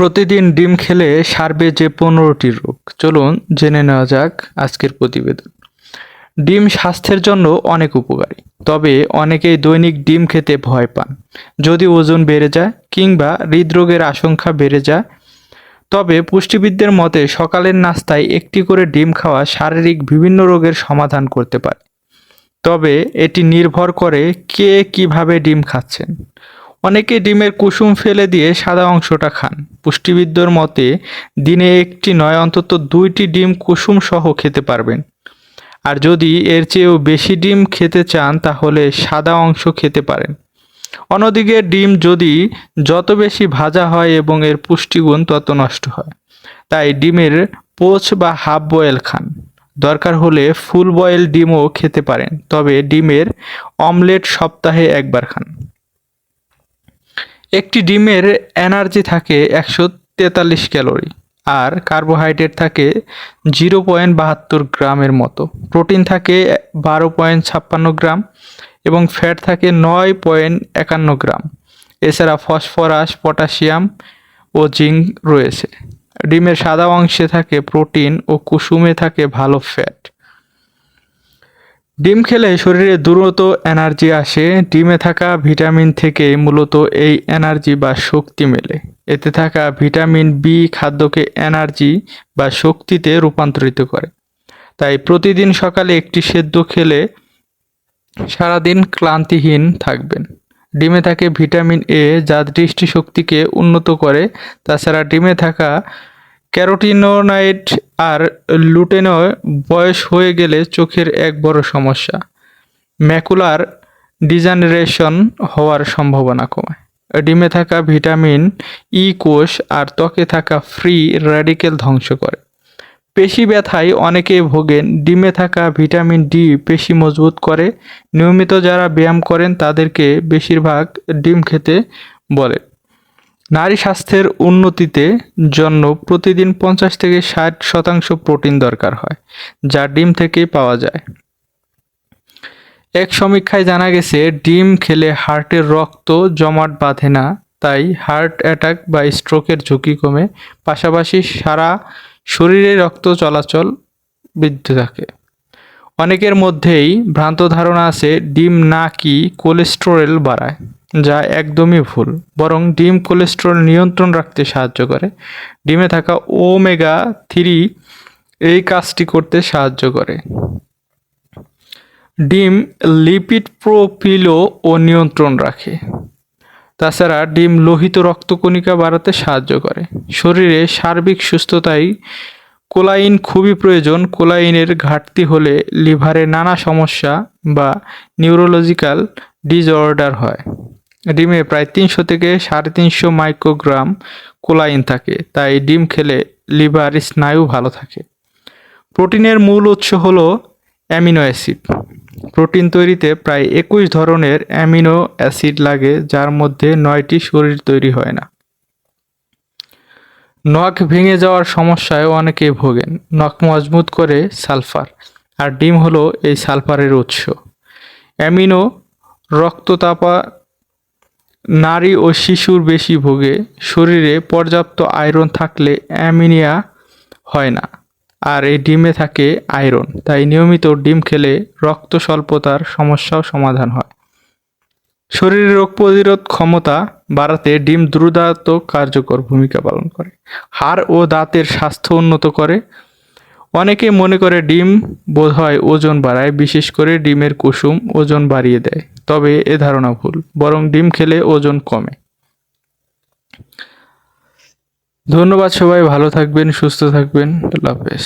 প্রতিদিন ডিম খেলে সারবে যে পনেরোটি রোগ। চলুন জেনে নেওয়া যাক আজকের প্রতিবেদন। ডিম স্বাস্থ্যের জন্য অনেক উপকারী, তবে অনেকেই দৈনিক ডিম খেতে ভয় পান। যদি ওজন বেড়ে যায় কিংবা হৃদরোগের আশঙ্কা বেড়ে যায়, তবে পুষ্টিবিদদের মতে সকালের নাস্তায় একটি করে ডিম খাওয়া শারীরিক বিভিন্ন রোগের সমাধান করতে পারে। তবে এটি নির্ভর করে কে কীভাবে ডিম খাচ্ছেন। অনেকে ডিমের কুসুম ফেলে দিয়ে সাদা অংশটা খান। পুষ্টিবিদদের মতে, দিনে একটি নয়, অন্তত দুইটি ডিম কুসুম সহ খেতে পারবেন। আর যদি এর চেয়েও বেশি ডিম খেতে চান, তাহলে সাদা অংশ খেতে পারেন। অন্যদিকে ডিম যদি যত বেশি ভাজা হয় এবং এর পুষ্টিগুণ তত নষ্ট হয়, তাই ডিমের পোচ বা হাফ বয়েল খান। দরকার হলে ফুল বয়েল ডিমও খেতে পারেন, তবে ডিমের অমলেট সপ্তাহে একবার খান। একটি ডিমের এনার্জি থাকে একশো তেতাল্লিশ ক্যালোরি আর কার্বোহাইড্রেট থাকে জিরো পয়েন্ট বাহাত্তর গ্রামের মতো। প্রোটিন থাকে বারো পয়েন্ট ছাপ্পান্ন গ্রাম এবং ফ্যাট থাকে নয় পয়েন্ট একান্ন গ্রাম। এছাড়া ফসফরাস, পটাশিয়াম ও জিঙ্ক রয়েছে। ডিমের সাদা অংশে থাকে প্রোটিন ও কুসুমে থাকে ভালো ফ্যাট। ডিম খেলে শরীরে দ্রুত এনার্জি আসে, ডিমে থাকা ভিটামিন থেকে মূলত এই এনার্জি বা শক্তি মেলে। এতে থাকা ভিটামিন বি খাদ্যকে এনার্জি বা শক্তিতে রূপান্তরিত করে। তাই প্রতিদিন সকালে একটি সেদ্ধ খেলে সারাদিন ক্লান্তিহীন থাকবেন। ডিমে থাকে ভিটামিন এ যা দৃষ্টিশক্তিকে উন্নত করে। তাছাড়া ডিমে থাকা ক্যারোটিনোনাইড আর লুটেনয় বয়স হয়ে গেলে চোখের এক বড় সমস্যা। ম্যাকুলার ডিজেনারেশন হওয়ার সম্ভাবনা কমায় ডিমে থাকা ভিটামিন, ই কোষ আর ত্বকে থাকা ফ্রি র্যাডিক্যাল ধ্বংস করে। পেশি ব্যথায় অনেকেই ভোগেন, ডিমে থাকা ভিটামিন ডি পেশি মজবুত করে। নিয়মিত যারা ব্যায়াম করেন, তাদেরকে বেশিরভাগ ডিম খেতে বলে। নারী স্বাস্থ্যের উন্নতিতে জন্য প্রতিদিন পঞ্চাশ থেকে ষাট শতাংশ প্রোটিন দরকার হয়, যা ডিম থেকেই পাওয়া যায়। এক সমীক্ষায় জানা গেছে, ডিম খেলে হার্টের রক্ত জমাট বাঁধে না, তাই হার্ট অ্যাটাক বা স্ট্রোকের ঝুঁকি কমে, পাশাপাশি সারা শরীরে রক্ত চলাচল বৃদ্ধি থাকে। অনেকের মধ্যেই ভ্রান্ত ধারণা আছে, ডিম না কি কোলেস্টেরল বাড়ায়। যা একদমই ভুল, বরং ডিম কোলেস্টেরল নিয়ন্ত্রণ রাখতে সাহায্য করে। ডিমে থাকা ওমেগা থ্রি এই কাজটি করতে সাহায্য করে। ডিম লিপিড প্রোফিলও ও নিয়ন্ত্রণ রাখে। তাছাড়া ডিম লোহিত রক্তকণিকা বাড়াতে সাহায্য করে। শরীরে সার্বিক সুস্থতায় কোলাইন খুবই প্রয়োজন। কোলাইনের ঘাটতি হলে লিভারে নানা সমস্যা বা নিউরোলজিক্যাল ডিসঅর্ডার হয়। ডিমে প্রায় তিনশো থেকে সাড়ে তিনশো মাইক্রোগ্রাম কোলাইন থাকে। তাই ডিম খেলে লিভার স্নায়ু ভালো থাকে। প্রোটিনের মূল উৎস হলো অ্যামিনো অ্যাসিড। প্রোটিন তৈরিতে প্রায় একুশ ধরনের অ্যামিনো অ্যাসিড লাগে, যার মধ্যে নয়টি শরীর তৈরি হয় না। নখ ভেঙে যাওয়ার সমস্যায় অনেকে ভোগেন। নখ মজবুত করে সালফার, আর ডিম হলো এই সালফারের উৎস। অ্যামিনো রক্ততাপা নারী ও শিশুর বেশি ভোগে শরীরে পর্যাপ্ত আয়রন থাকলে অ্যামিনিয়া হয় না, আর এই ডিমে থাকে আয়রন, তাই নিয়মিত ডিম খেলে রক্ত স্বল্পতার সমস্যাও সমাধান হয়। শরীরের রোগ প্রতিরোধ ক্ষমতা বাড়াতে ডিম দ্রুত কার্যকর ভূমিকা পালন করে। হাড় ও দাঁতের স্বাস্থ্য উন্নত করে। অনেকে মনে করে ডিম বোধহয় ওজন বাড়ায়, বিশেষ করে ডিমের কুসুম ওজন বাড়িয়ে দেয়। তবে এ ধারণা ভুল, বরং ডিম খেলে ওজন কমে। ধন্যবাদ সবাই, ভালো থাকবেন, সুস্থ থাকবেন, আল্লাহ হাফেজ।